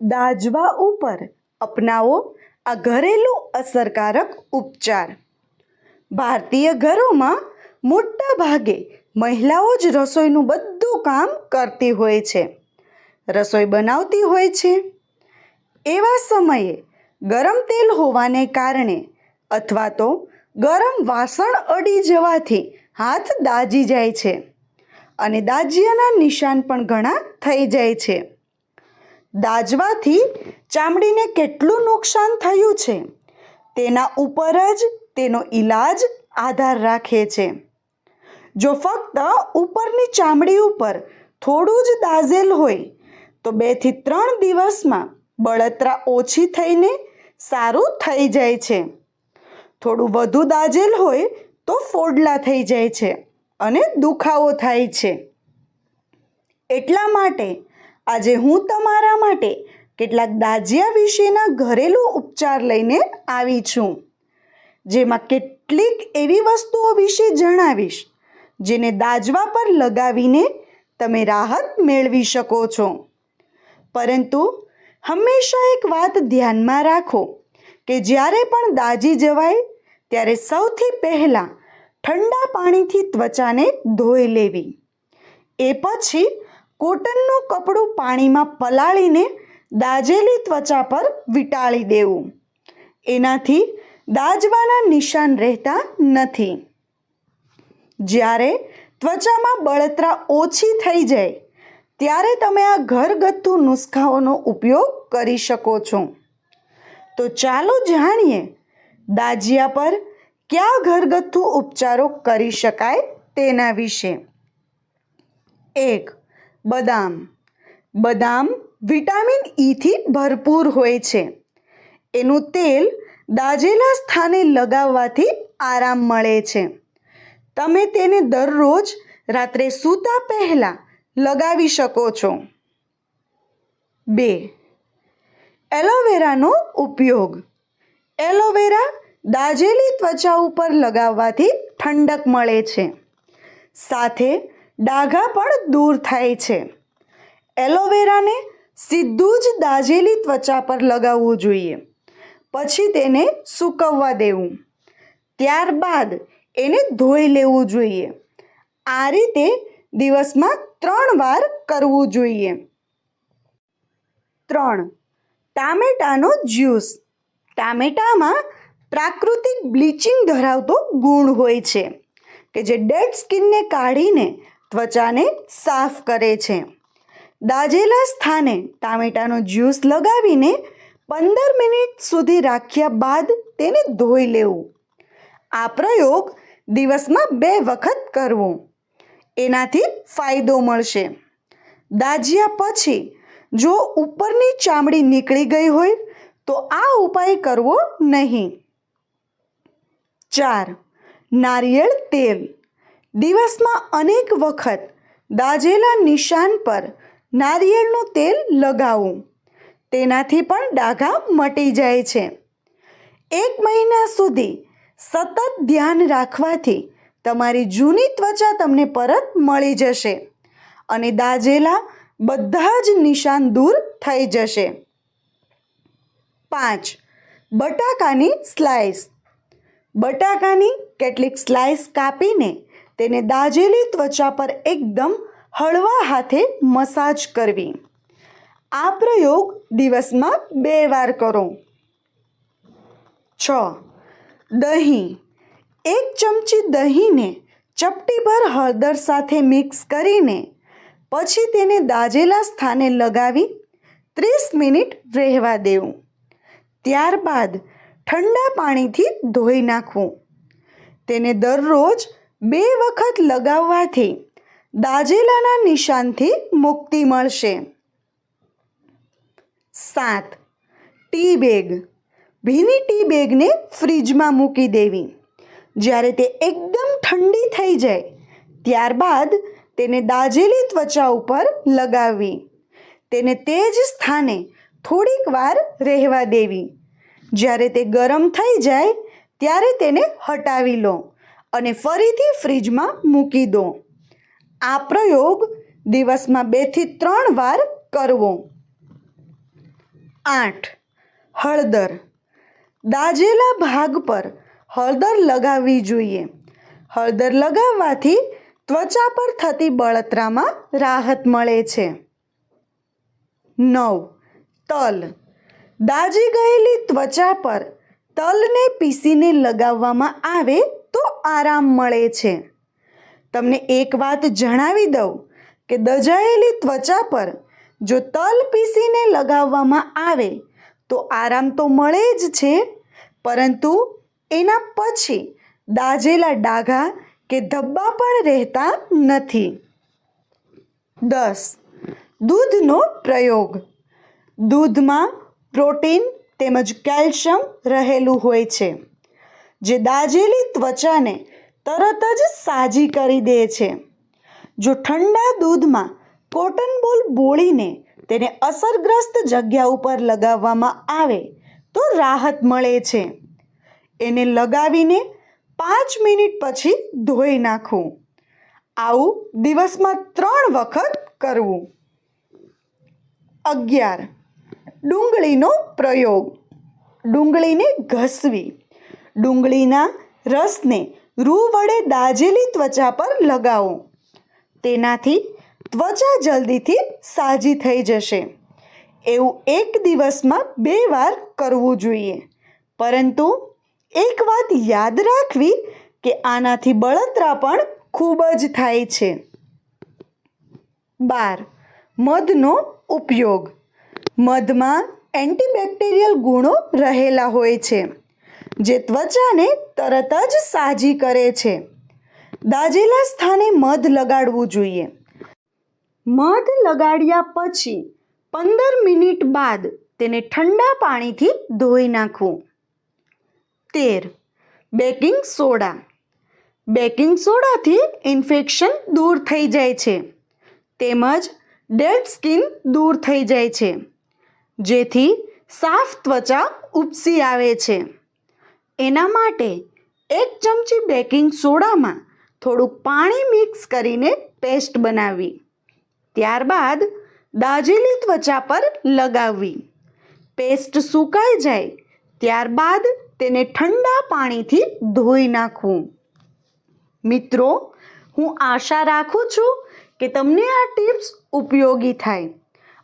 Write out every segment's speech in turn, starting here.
દાજવા ઉપર અપનાવો આ ઘરેલું અસરકારક ઉપચાર. ભારતીય ઘરોમાં મોટા ભાગે મહિલાઓ જ રસોઈનું બધું કામ કરતી હોય છે. રસોઈ બનાવતી હોય છે. એવા સમયે ગરમ તેલ હોવાને કારણે અથવા તો ગરમ વાસણ અડી જવાથી હાથ દાજી જાય છે અને દાજિયાના નિશાન પણ ઘણા થઈ જાય છે. દાજવાથી ચામડીને કેટલું નુકસાન થયું છે? તેના ઉપર જ તેનો ઈલાજ આધાર રાખે છે. જો ફક્ત ઉપરની ચામડી ઉપર થોડું જ દાઝેલ હોય, તો બેથી ત્રણ દિવસમાં બળતરા ઓછી થઈને સારું થઈ જાય છે. થોડું વધુ દાઝેલ હોય તો ફોડલા થઈ જાય છે અને દુખાવો થાય છે. એટલા માટે આજે હું તમારા માટે કેટલાક દાજિયા વિશેના ઘરેલું ઉપચાર લઈને આવી છું. જેમાં કેટલીક એવી વસ્તુઓ વિશે જણાવીશ, જેને દાજવા પર લગાવીને તમે રાહત મેળવી શકો છો. પરંતુ હંમેશા એક વાત ધ્યાનમાં રાખો કે જ્યારે પણ દાજી જવાય, ત્યારે સૌથી પહેલાં ઠંડા પાણીથી ત્વચાને ધોઈ લેવી. એ પછી કોટનનું કપડું પાણીમાં પલાળીને દાજેલી ત્વચા પર વીંટાળી દેવું. એનાથી દાજવાના નિશાન રહેતા નથી. જ્યારે ત્વચામાં બળતરા ઓછી થઈ જાય, ત્યારે તમે આ ઘરગથ્થુ નુસ્ખાઓનો ઉપયોગ કરી શકો છો. તો ચાલો જાણીએ, દાજિયા પર કયા ઘરગથ્થુ ઉપચારો કરી શકાય તેના વિશે. એક બદામ. બદામ વિટામિન ઈથી ભરપૂર હોય છે. એનું તેલ દાજેલા સ્થાને લગાવવાથી આરામ મળે છે. તમે તેને દરરોજ રાત્રે સૂતા પહેલાં લગાવી શકો છો. બે. એલોવેરાનો ઉપયોગ. એલોવેરા દાજેલી ત્વચા ઉપર લગાવવાથી ઠંડક મળે છે. સાથે ડાઘા પણ દૂર થાય છે. એલોવેરાને સીધું જ દાજેલી ત્વચા પર લગાવવું જોઈએ. પછી તેને સૂકવવા દેવું. ત્યારબાદ એને ધોઈ લેવું જોઈએ. આ રીતે દિવસમાં ત્રણ વાર કરવું જોઈએ. ત્રણ. ટામેટાનો જ્યુસ. ટામેટામાં પ્રાકૃતિક બ્લીચિંગ ધરાવતો ગુણ હોય છે, કે જે ડેડ સ્કિનને કાઢીને ત્વચાને સાફ કરે છે. દાજેલા સ્થાને ટામેટાનો જ્યુસ લગાવીને પંદર મિનિટ સુધી રાખ્યા બાદ તેને ધોઈ લેવું. આ પ્રયોગ દિવસમાં બે વખત કરવો. એનાથી ફાયદો મળશે. દાજ્યા પછી જો ઉપરની ચામડી નીકળી ગઈ હોય તો આ ઉપાય કરવો નહીં. ચાર. નારિયેળ તેલ. દિવસમાં અનેક વખત દાજેલા નિશાન પર નારિયેળનું તેલ લગાવવું તેનાથી પણ ડાઘા મટી જાય છે. એક મહિના સુધી સતત ધ્યાન રાખવાથી તમારી જૂની ત્વચા તમને પરત મળી જશે અને દાજેલા બધા જ નિશાન દૂર થઈ જશે. પાંચ, બટાકાની સ્લાઇસ બટાકાની કેટલીક સ્લાઇસ કાપીને તેને દાજેલી ત્વચા પર એકદમ હળવા હાથે મસાજ કરવી. આ પ્રયોગ દિવસમાં બે વાર કરો. છ. દહીં. એક ચમચી દહીંને ચપટીભર હળદર સાથે મિક્સ કરીને પછી તેને દાજેલા સ્થાને લગાવી ત્રીસ મિનિટ રહેવા દેવું. ત્યારબાદ ઠંડા પાણીથી ધોઈ નાખવું. તેને દરરોજ બે વખત લગાવવાથી દાજેલાના નિશાનથી મુક્તિ મળશે. સાત. Tea bag. ભીની ટી બેગને ફ્રીજમાં મૂકી દેવી. જ્યારે તે એકદમ ઠંડી થઈ જાય, ત્યારબાદ તેને દાજેલી ત્વચા ઉપર લગાવવી. તેને તે જ સ્થાને થોડીક વાર રહેવા દેવી. જ્યારે તે ગરમ થઈ જાય, ત્યારે તેને હટાવી લો. અને ફરીથી ફ્રીજમાં મૂકી દો. આ પ્રયોગ દિવસમાં બેથી ત્રણ વાર કરવો. આઠ. હળદર. દાજેલા ભાગ પર હળદર લગાવવી જોઈએ. હળદર લગાવવાથી ત્વચા પર થતી બળતરામાં રાહત મળે છે. નવ. તલ. દાજી ગયેલી ત્વચા પર તલને પીસીને લગાવવામાં આવે આરામ મળે છે. તમને એક વાત જણાવી દઉં કે દજાયેલી ત્વચા પર જો તલ પીસીને લગાવવામાં આવે, તો આરામ તો મળે જ છે, પરંતુ એના પછી દાજેલા ડાઘા કે ધબ્બા પણ રહેતા નથી. દસ. દૂધનો પ્રયોગ. દૂધમાં પ્રોટીન તેમજ કેલ્શિયમ રહેલું હોય છે. જે દાજેલી ત્વચાને તરત જ સાજી કરી દે છે. જો ઠંડા દૂધમાં કોટન બોલ બોળીને તેને અસરગ્રસ્ત જગ્યા ઉપર લગાવવામાં આવે, તો રાહત મળે છે. એને લગાવીને પાંચ મિનિટ પછી ધોઈ નાખવું. આવું દિવસમાં ત્રણ વખત કરવું. અગિયાર ડુંગળીનો પ્રયોગ. ડુંગળીને ઘસવી. ડુંગળીના રસને રૂ વડે દાજેલી ત્વચા પર લગાવો. તેનાથી ત્વચા જલ્દીથી સાજી થઈ જશે. એવું એક દિવસમાં બે વાર કરવું જોઈએ. પરંતુ એક વાત યાદ રાખવી કે આનાથી બળતરા પણ ખૂબ જ થાય છે. બાર, મધનો ઉપયોગ. મધમાં એન્ટીબેક્ટેરિયલ ગુણો રહેલા હોય છે. જે ત્વચાને તરત જ સાજી કરે છે. દાજેલા સ્થાને મધ લગાડવું જોઈએ. મધ લગાડ્યા પછી પંદર મિનિટ બાદ તેને ઠંડા પાણીથી ધોઈ નાખવું. તેર. Baking soda. બેકિંગ સોડાથી ઇન્ફેક્શન દૂર થઈ જાય છે. તેમજ ડેડ સ્કિન દૂર થઈ જાય છે. જેથી સાફ ત્વચા ઉપસી આવે છે. એના માટે એક ચમચી બેકિંગ સોડામાં થોડુંક પાણી મિક્સ કરીને પેસ્ટ બનાવવી ત્યારબાદ દાજેલી ત્વચા પર લગાવવી. પેસ્ટ સુકાઈ જાય ત્યારબાદ તેને ઠંડા પાણીથી ધોઈ નાખવું. મિત્રો, હું આશા રાખું છું કે તમને આ ટિપ્સ ઉપયોગી થાય.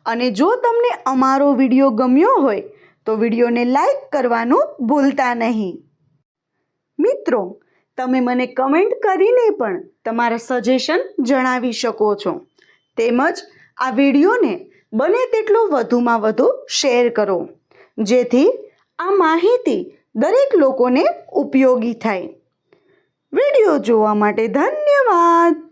અને જો તમને અમારો વીડિયો ગમ્યો હોય તો વિડીયોને લાઈક કરવાનું ભૂલતા નહીં. મિત્રો, તમે મને કમેન્ટ કરીને પણ તમારા સજેશન જણાવી શકો છો. તેમજ આ વિડીયોને બને તેટલો વધુમાં વધુ શેર કરો, જેથી આ માહિતી દરેક લોકોને ઉપયોગી થાય. વીડિયો જોવા માટે ધન્યવાદ!